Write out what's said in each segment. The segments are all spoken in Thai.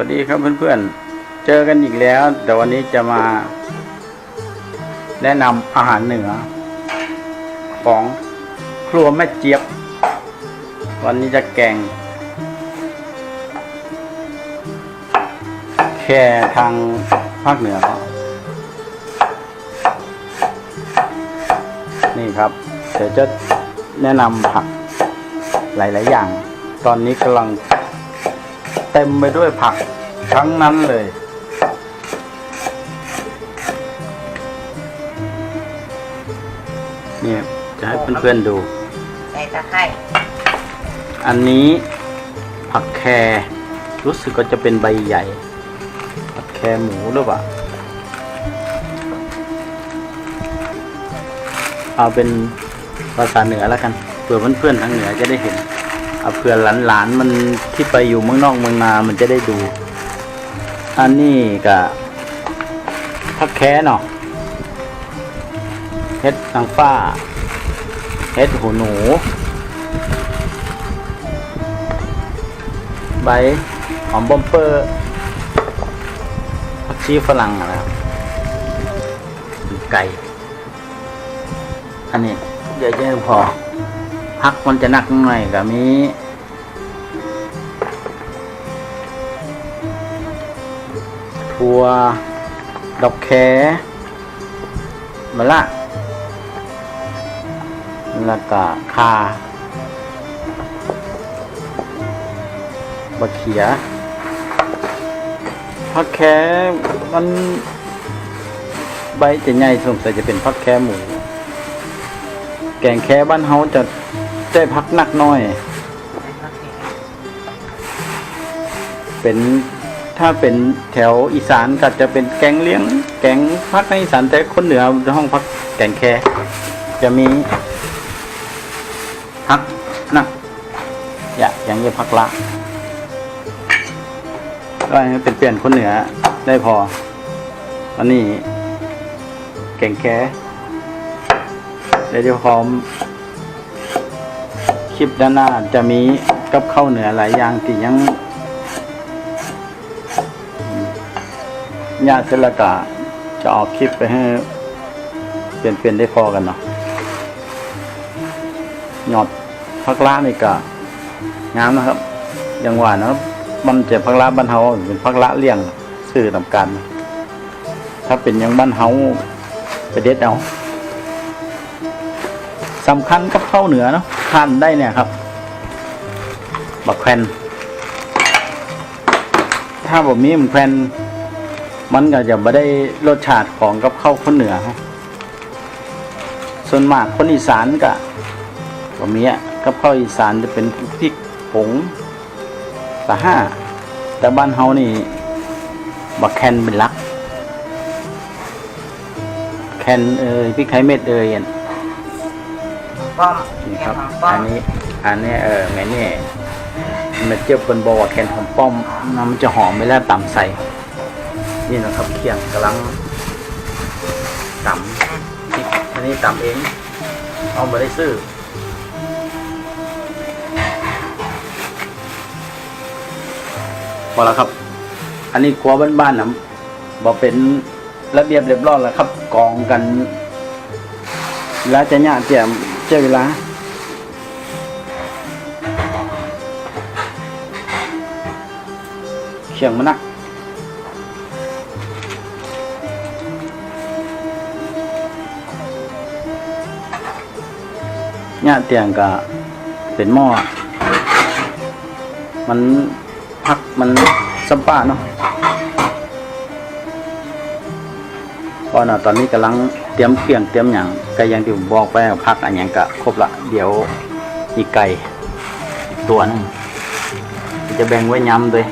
วัสดีครับเพื่อนๆ เจอกันอีกแล้ว แต่วันนี้จะมาแนะนำอาหารเหนือ ของครัวแม่เจี๊ยบ วันนี้จะแกง แค่ทางภาคเหนือเขานี่ครับ เดี๋ยวจะแนะนำผักหลาย ๆ อย่าง ตอนนี้กำลัง เต็มไปด้วยผักทั้งนั้นเลย เนี่ยจะให้เพื่อนๆดู ใส่ตะไคร้อันนี้ผักแครรู้สึกก็จะเป็นใบใหญ่ ผักแครหมูหรือเปล่าเอาเป็นภาษาเหนือแล้วกันเผื่อเพื่อนๆทางเหนือจะได้เห็น เผื่อหลานๆมันที่ไปอยู่เมืองนอกเมืองนามันจะได้ดู อันนี้กับผักแครเนาะเฮ็ดนางฟ้าเฮ็ดหูหนู ใบหอมบอมเปอร์ผักชีฝรั่งนะครับไก่ อันนี้เดี๋ยวจะพอ พักมันจะหนักหน่อยกับมีถั่วดอกแคมะละแล้วก็คาบะเขียพักแค่มันใบจะใหญ่สงสัยจะเป็นพักแค่หมู แกงแค่บ้านเฮาจะ ได้พักหนักน้อย เป็นถ้าเป็นแถวอีสานก็จะเป็นแกงเลี้ยง แกงพักในอีสานแต่คนเหนือห้องพักแกงแค่จะมีพักหนักอย่าอย่างนี้พักละก็เป็นเปลี่ยนคนเหนือได้พออันนี้แกงแค่เดี๋ยวพร้อม คลิปด้านหน้าจะมีกับข้าวเหนือหลายอย่างที่ยังญาติเสลก็จะออกคลิปไปให้เปลี่ยนเปลี่ยนได้พอกันเนาะหยอดพักล้านี่ก็งามนะครับยังหวานนะครับมันจะพักล้าบ้านเฮาเป็นพักละเลี่ยงสื่อตำกัน ถ้าเป็นยังบ้านเฮาไปเด็ดเอา สำคัญกับข้าวเหนือเนาะทานได้เนี่ยครับบักแควนถ้าแบบนี้มันแควนมันก็จะไม่ได้รสชาติของกับข้าวคนเหนือ ส่วนมากคนอีสานก็แบบนี้กับข้าวอีสานจะเป็นพริกผงตะห้า แต่บ้านเฮานี่บักแคนเป็นหลัก แคนเอ่ยพริกไทยเม็ดเอ่ย นป้อมนี่ครับ อันนี้ อันนี้เออแม่นี่มันเจียวเป็นบอว่าแคนหอมป้อมน้ำมันจะหอมไปแล้วต่ำใส่ นี่นะครับเคียงกำลังต่ำอันนี้ต่ำเอง เอามาได้ซื้อพอแล้วครับ อันนี้ครัวบ้านๆนะบอกเป็นระเบียบเรียบร้อยแล้วครับ กองกัน แล้วจะยากเจียม เจ้าเวลาเชียงมันนักเนี่ยเตียงก็เป็นหม้อ มันพักมันสัมปะเนาะ ก็นะตอนนี้กำลังเตรียมเครื่องเตรียมอย่างก็อยังที่ผมบอกไปพักอันอย่างก็ครบละเดี๋ยวมีไก่ตัวนึงจะแบ่งไว้ยำด้วย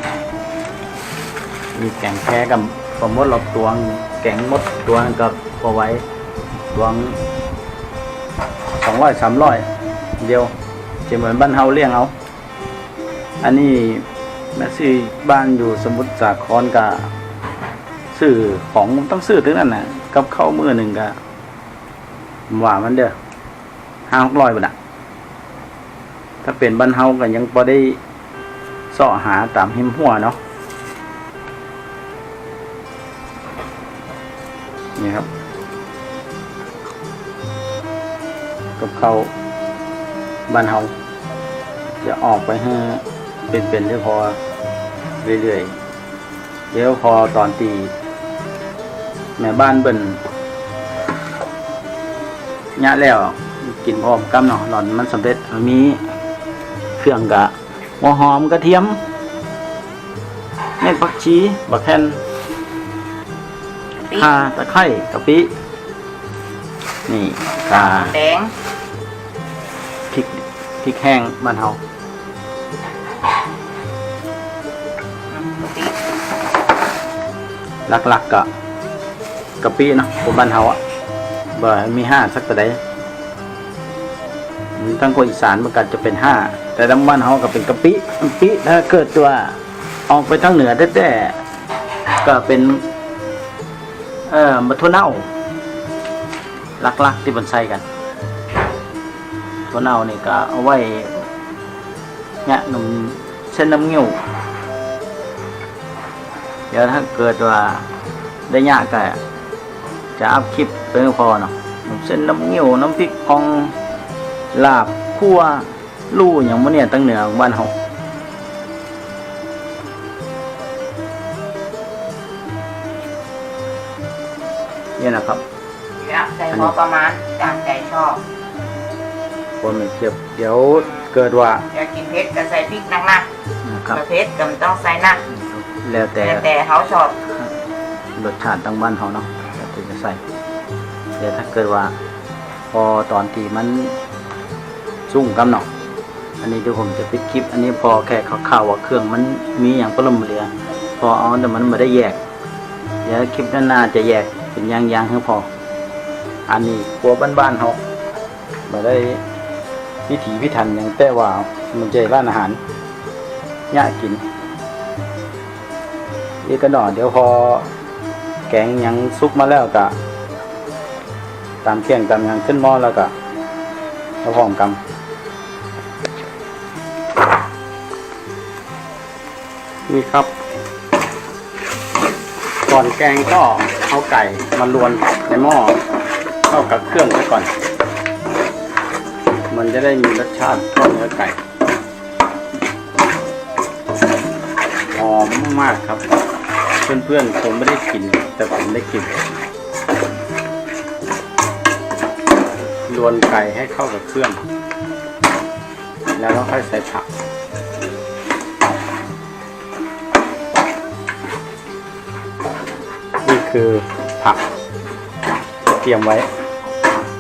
มีแกงแค่กับปลาหมดหลอกตัวงแกงมดตัวงกับพอไว้ตัวงสองร้อยสามร้อยเดียวจะเหมือนบ้านเฮาเลี้ยงเอาอันนี้แม่ซื้อบ้านอยู่สมุทรสาครกับซื้อของต้องซื้อถึงนั่นน่ะ กับเข้ามือหนึ่งก็ว่ามันเด้อห้าหกร้อยบ่ะถ้าเป็นบ้านเฮากันยังพอได้เสาะหาตามหิมหัวเนาะนี่ครับ กับเขาบ้านเฮาจะออกไปให้เป็นๆเรื่อยพอเรื่อยๆเดี๋ยวพอตอนตี แม่บ้านเบิ่นยะแล้วกินพร้อมกับเนาะหลอนมันสำเร็จมันมีเครื่องกะหัวหอมกระเทียมเม็ดผักชีบักแคนปีข่าตะไคร้กะปิ นี่ข่าแดงพริกพริกแห้งบ้านเฮาอืมปีหลักๆกะ กะปิเนาะของบ้านเฮาอะบ่มีห้าสักแต่ใดทั้งคนอีสานมันก็จะเป็นห้าแต่ทั้งบ้านเฮาก็เป็นกะปิกะปิถ้าเกิดตัวออกไปทางเหนือแท้ๆก็เป็น เอ่อมะทั่วเน่าลักๆที่บนใส่กันทั่วเน่านี่ก็เอาไว้เนี่ยนมเส้นน้ำเงี้ยวเดี๋ยวถ้าเกิดว่าได้ยากก็ จะอัพคลิปเป็นพอเนาะน้ำเส้นน้ำเงี้ยวน้ำพริกพองลาบคั่วลู่อย่างมันเนี่ยตั้งเหนือของบ้านเฮาเนี่ยนะครับแล้วใส่พอประมาณตามใจชอบคนไม่เทียบเดี๋ยวเกิดว่าอยากกินเผ็ดก็ใส่พริกหนักนะคๆรับถ้าเผ็ดก็ไม่ต้องใส่หนักแล้วแต่แต่แต่เขาชอบรสชาติตั้งบ้านเขาเนาะ แล้วแต่จะใส่เดี๋ยวถ้าเกิดว่า พอตอนที่มันสุ่งกำเนาะอันนี้เดี๋ยวผมจะปิดคลิป อันนี้พอแค่ข่าวว่าเครื่องมันมีอย่างปลมเหลือพอเอาแต่มันไม่ได้แยกเดี๋ยวคลิปหน้าจะแยกเป็นยางๆให้พอ อันนี้ครัวบ้านๆเขาไม่ได้พิถีพิถันอย่างแต่ว่ามันจะร้านอาหารยากกินอีกกระดอนเดี๋ยวพอ กงยังซุกมาแล้วก็ตามเที่ยงตามยังขึ้นหม้อแล้วก็แล้วพร้อมกันนี่ครับ ก่อนแกงก็เอาไก่มาลวนในหม้อเข้ากับเครื่องไว้ก่อน มันจะได้มีรสชาติเข้าเนื้อไก่หอมมากครับ เพื่อนๆคงไม่ได้กิน แต่ผมได้กิน ลวนไก่ให้เข้ากับเครื่อง แล้วก็ค่อยใส่ผักนี่คือผักเตรียมไว้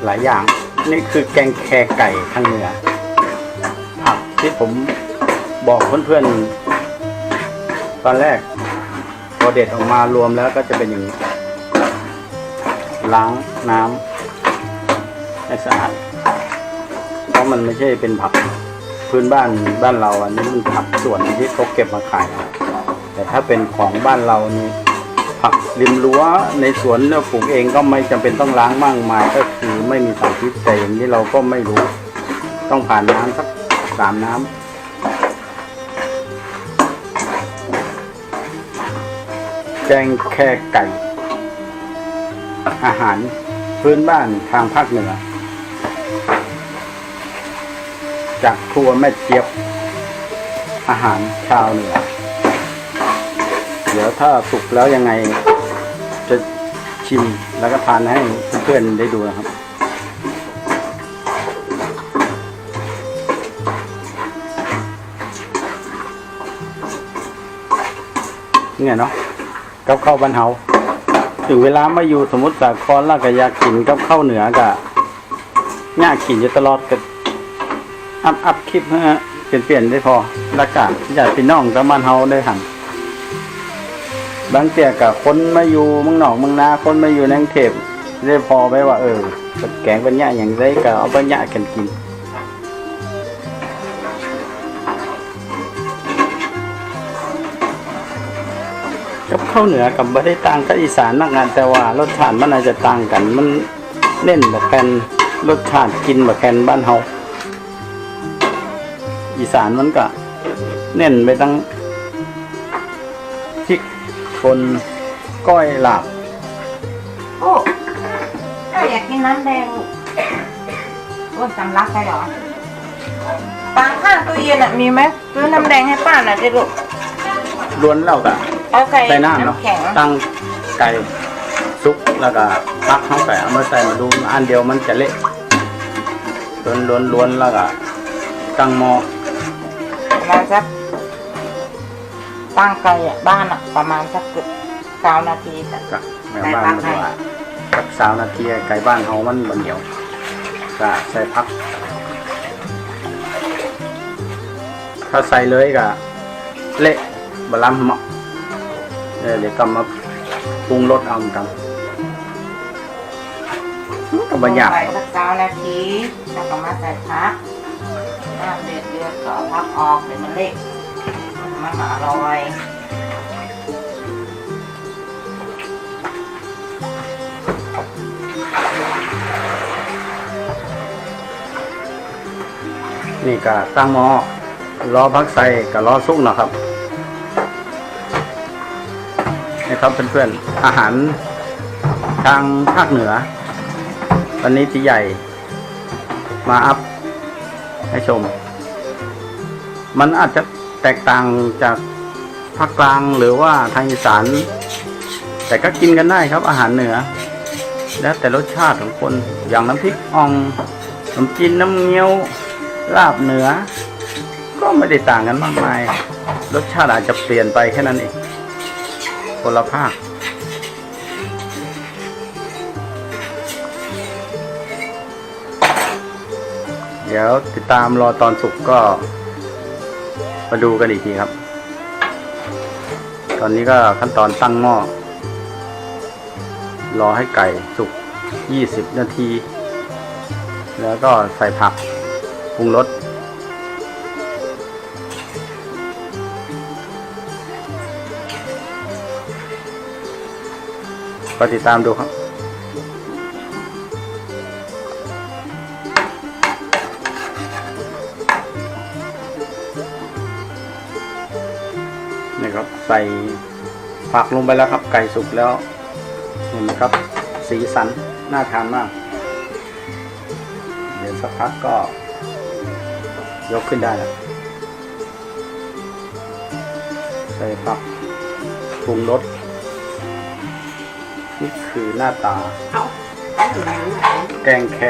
หลายอย่าง นี่คือแกงแคไก่ทางเหนือผักที่ผมบอกเพื่อนๆตอนแรก อเด็ดออกมารวมแล้วก็จะเป็นอย่างนี้ล้างน้ำให้สะอาดเพราะมันไม่ใช่เป็นผักพื้นบ้านบ้านเราอันนี้มันผักส่วนที่เขาเก็บมาขายแต่ถ้าเป็นของบ้านเรานี่ผักริมรั้วในสวนเราปลูกเองก็ไม่จำเป็นต้องล้างมากมายก็คือไม่มีสารพิษแต่อย่างนี้เราก็ไม่รู้ ต้องผ่านน้ำสักสามน้ำ แกงแค่ไก่ อาหารพื้นบ้านทางภาคเหนือ จากครัวแม่เจี๊ยบ อาหารชาวเหนือ เดี๋ยวถ้าสุกแล้วยังไงจะชิมแล้วก็ทานให้เพื่อนๆได้ดูนะครับเนี่ยเนาะ กับข้าวบ้านเฮาถึงเวลามาอยู่สมมติสาครแล้วก็อยากกินกับข้าวเหนือกะยากกินอยู่ตลอดก็อัพอัพคลิปฮะเปลี่ยนเปลี่ยนได้พอแล้วก็อยากพี่น้องกับบ้านเฮาได้หันบางเตี่ยกับคนมาอยู่มืองนอกเมืองนาคนมาอยู่นกรุงเทพได้พอไปว่า เออแกงเป็นยะอย่างไรก็เอาเป็นยะกันกิน กับข้าวเหนือกับไม่ได้ต่างกับอีสานนักงานแต่ว่ารสชาติมันอาจจะต่างกัน มันเน้นแบบแคนรสชาติกินแบบแคนบ้านเฮาอีสานมันก็เน้นไปตั้งพริกคนก้อยลาบโอ้กินน้ำแดงลูกโอ้ยสำลักไปเหรอปางข้างตู้เย็นอะมีไหมซื้อน้ำแดงให้ป้าหน่อยสิลูกล้วนแล้วก็ เอาไก่ใส่น้ำเนาะน้ำแข็งตั้งไก่ซุกแล้วก็พักเข้าไปเอามาใส่มาดูอันเดียวมันจะเละล้วนล้วนล้วนแล้วก็ตั้งหม้อประมาณสักตั้งไก่อะบ้านอะประมาณสักเกือบสามนาทีแต่ก็แม่บ้านมันว่าสักสามนาทีไก่บ้านเฮามันบันเดียวก็ใส่พัก ถ้าใส่เลยก็เละบะลำเหมาะ เออเดี๋ยวก็มาปรุงรสเอาเหมือนกันก็บรรยากไปสักสามนาทีแล้วก็มาใส่พักน้ำเดือดเดือดก็เอาพักออกเดี๋ยวมันเละมันมาอร่อยนี่ก็ตั้งหม้อรอพักใส่กับรอสุกเนาะครับ ครับเพื่อนๆอาหารทางภาคเหนือ วันนี้ตีใหญ่ มาอัพให้ชม มันอาจจะแตกต่างจากภาคกลางหรือว่าทางอีสาน แต่ก็กินกันได้ครับอาหารเหนือ แล้วแต่รสชาติของคนอย่างน้ำพริกอ่องน้ำจีนน้ำเงี้ยวลาบเหนือ ก็ไม่ได้ต่างกันมากมาย รสชาติอาจจะเปลี่ยนไปแค่นั้นเอง คนละภาคเดี๋ยวติดตามรอตอนสุกก็ มาดูกันอีกทีครับ ตอนนี้ก็ขั้นตอนตั้งหม้อ รอให้ไก่สุก 20 นาที แล้วก็ใส่ผักปรุงรส ก็ติดตามดูครับนี่ครับใส่ผักลงไปแล้วครับ ไก่สุกแล้ว เห็นไหมครับ สีสันน่าทานมาก เดี๋ยวสักพักก็ ยกขึ้นได้แล้วใส่ผักปรุงรส คือหน้าตาแกงแคร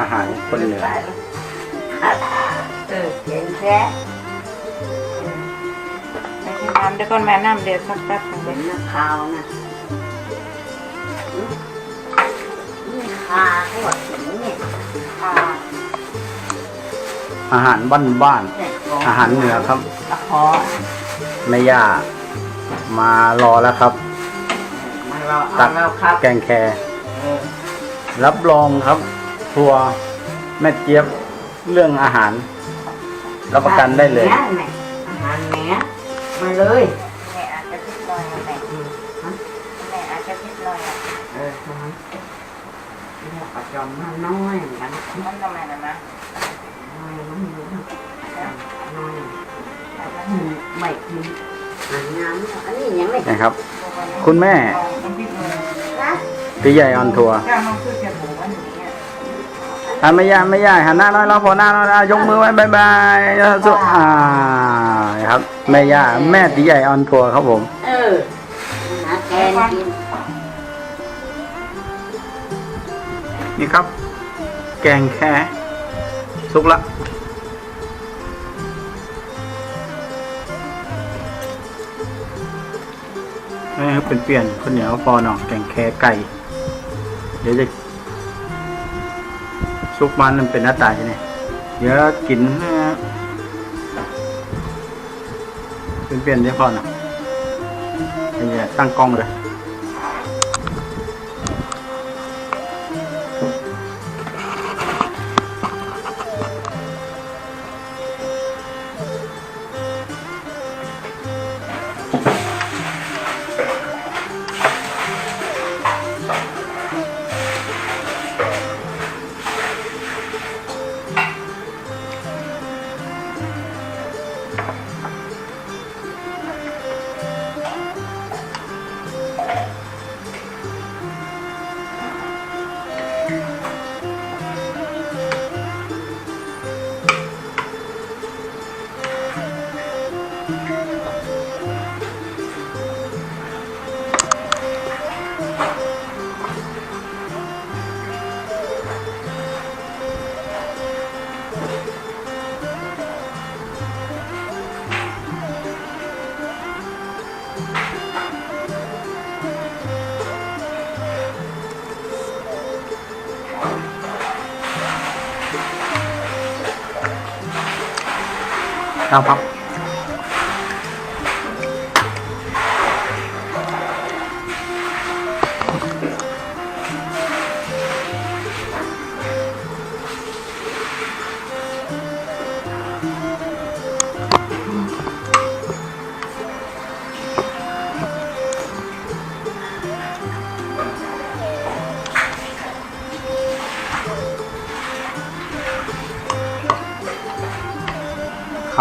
อาหารคนเหนือ เออเก่งแค่ไปกินน้ำเดี๋ยวก่อนแม่น้ำเดือดสักแป๊บหนึงเป็นนักข่าวนะนี่คาเขาบอกถึงเนี่ยค่ะอาหารบ้านบ้านแต่ขๆอาหารเหนือครับ ตะขอ แม่ย่า มารอแล้วครับ มาเราเอาแล้วครับแกงแครเออรับรองครับทัวร์แม่เจี๊ยบเรื่องอาหาร รับประกันได้เลยนี่แม่อาหารแหนมาเลยแม่อาจจะพิดหน่อยแม่แม่อาจจะพิดหน่อยอะเออทำไมเนี่ยปัจจอมมาน้อยเหมือนกันมันทำไมนะนะน้อยมันอยู่นะน้อยอืมไม่กินอาหาร น้ำอันนี้ยังไม่นะครับ คุณแม่เอาน้ำพริกเลยนะตีใหญ่ออนทัวร์เจ้าน้องซื้อแกหมูวันนี้อะอะไม่ย่าไม่ย่าหันหน้าน้อยเราพอหน้าน้อยนะยกมือไว้บายบายสุอ่าครับแม่ย่าแม่ตีใหญ่ออนทัวร์ครับผม เออหาแกนกินนี่ครับ แกงแค่สุกละ ไม่ครับเป็นเปลี่ยนข้าวเหนียวปอหน่องแกงแค่ไก่ เดี๋ยวจะซุปมันมันเป็นหน้าตาใช่ไหมเดี๋ยวกินนะฮะเป็นเปลี่ยนได้พอหน่อยเดี๋ยวตั้งกล้องเลย ข้า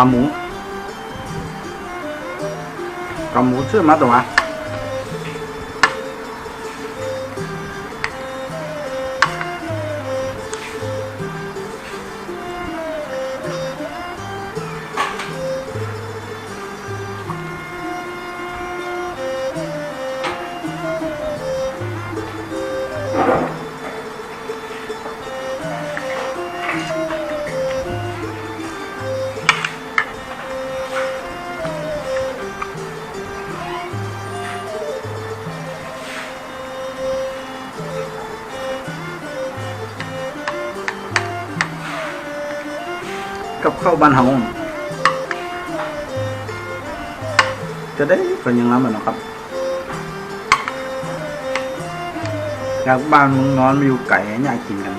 ขาหมูขาหมูชื่อมาตัว กับข้าวบ้านเฮาจะได้เป็นยังไงมันนะครับจากบ้านมึงนอนมาอยู่ไก่อยากกินกัน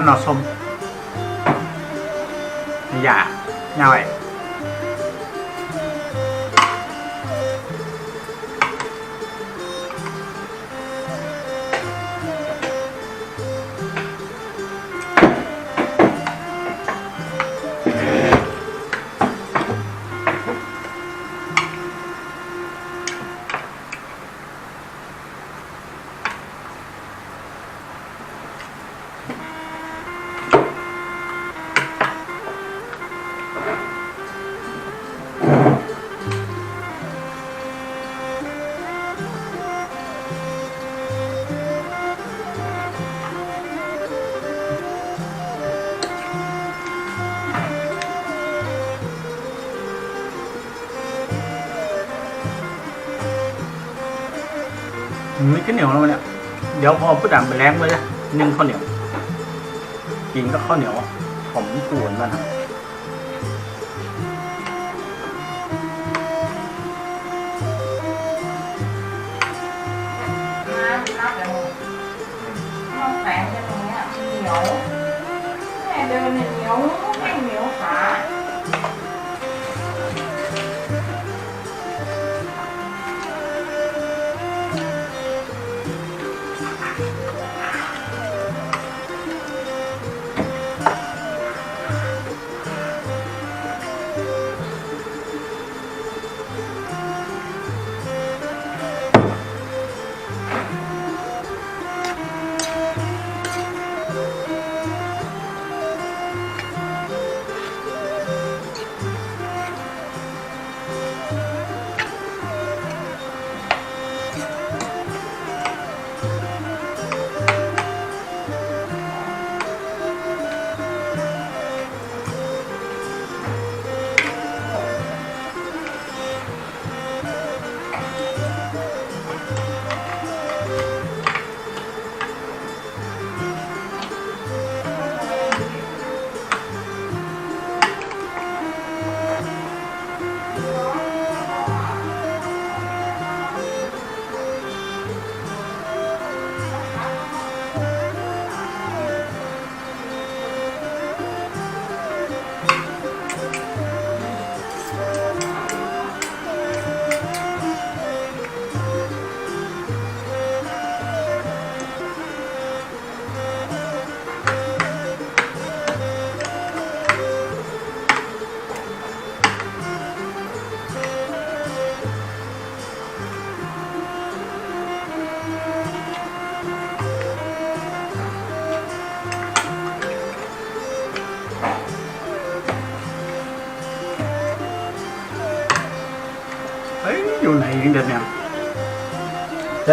น้ำหนอสมอย่าย่าไว้ เดี๋ยวพอพูดดังไปแรงเลยนะนึ่งข้าวเหนียว กินก็ข้าวเหนียวผมกวนบ้านครับน้ำน้ำแบบน้ำแข็งจะตรงเนี้ยเหนียวแม่เดินเนี่ยเหนียว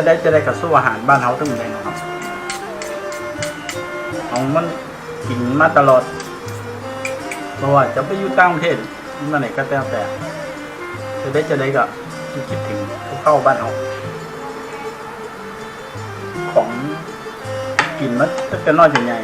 ได้จะได้กับสู้อาหารบ้านเขาตั้งแต่นะครับของมันกินมาตลอดเพราะว่าจะไปอยู่ต่างประเทศมื่อไหนก็แล้วแต่จะได้จะได้ก็คิดถึงพวกเข้าบ้านเขาของกินมันตั้งแต่น้อยจนใหญ่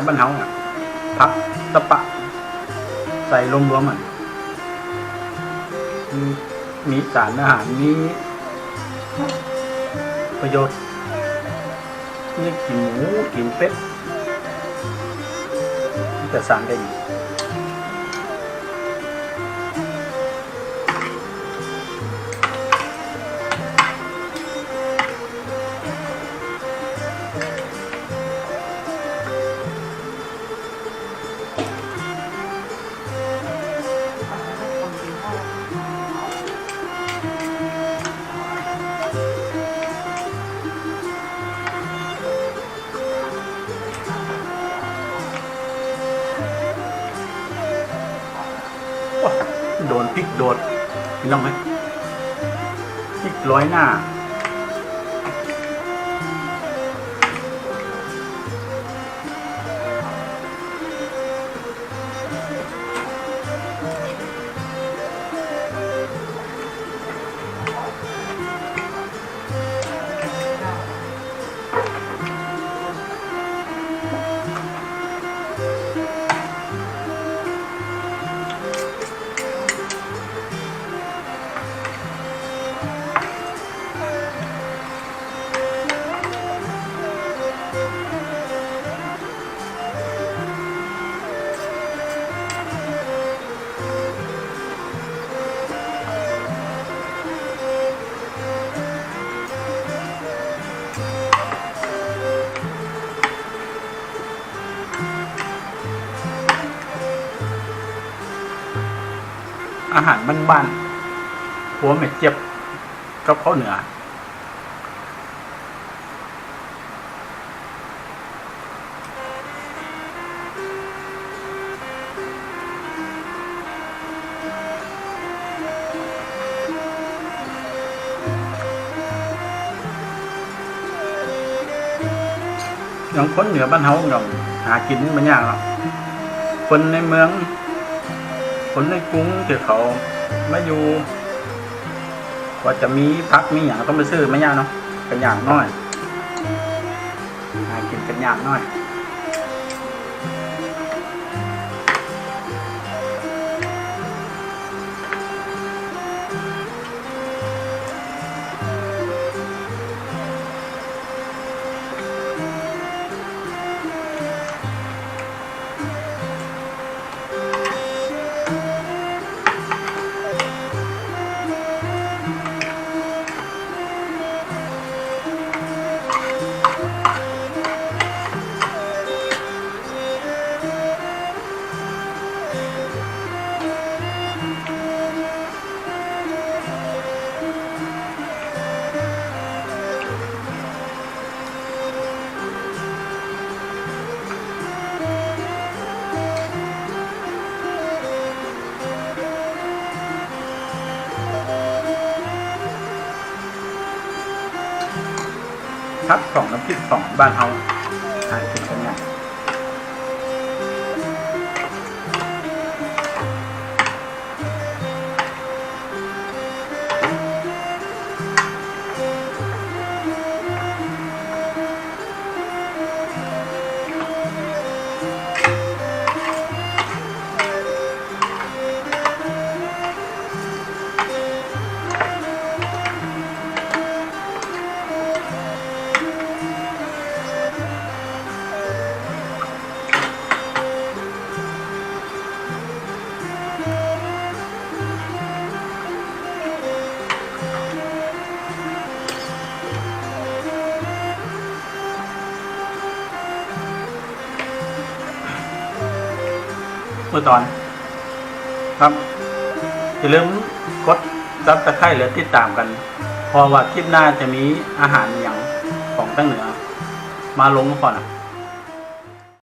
แค่บ้านเฮาอะผักตะปะ ใส่รวมๆอะมีมีสารอาหารมีประโยชน์นี่กินหมูกินเป็ดแต่สารได้ดี ริกร้อยหน้า อาหารบ้านๆหัวเม็ดเจ็บกับข้าวเหนืออย่างคนเหนือบ้านเฮาเราหากินมันยากหรอกคนในเมือง คนในกรุงที่เขามาอยู่กว่าจะมีพักมีอย่างต้องไปซื้อไม่ยากเนาะเป็นอย่างน้อยหากินเป็นอย่างน้อย กของน้ำพริกของบ้านเฮา เมื่อตอน ครับอย่าลืมกดซับสไครต์หรือติดตามกัน พอว่าคลิปหน้าจะมีอาหารอย่างของตั้งเหนือ มาลงก่อนอะ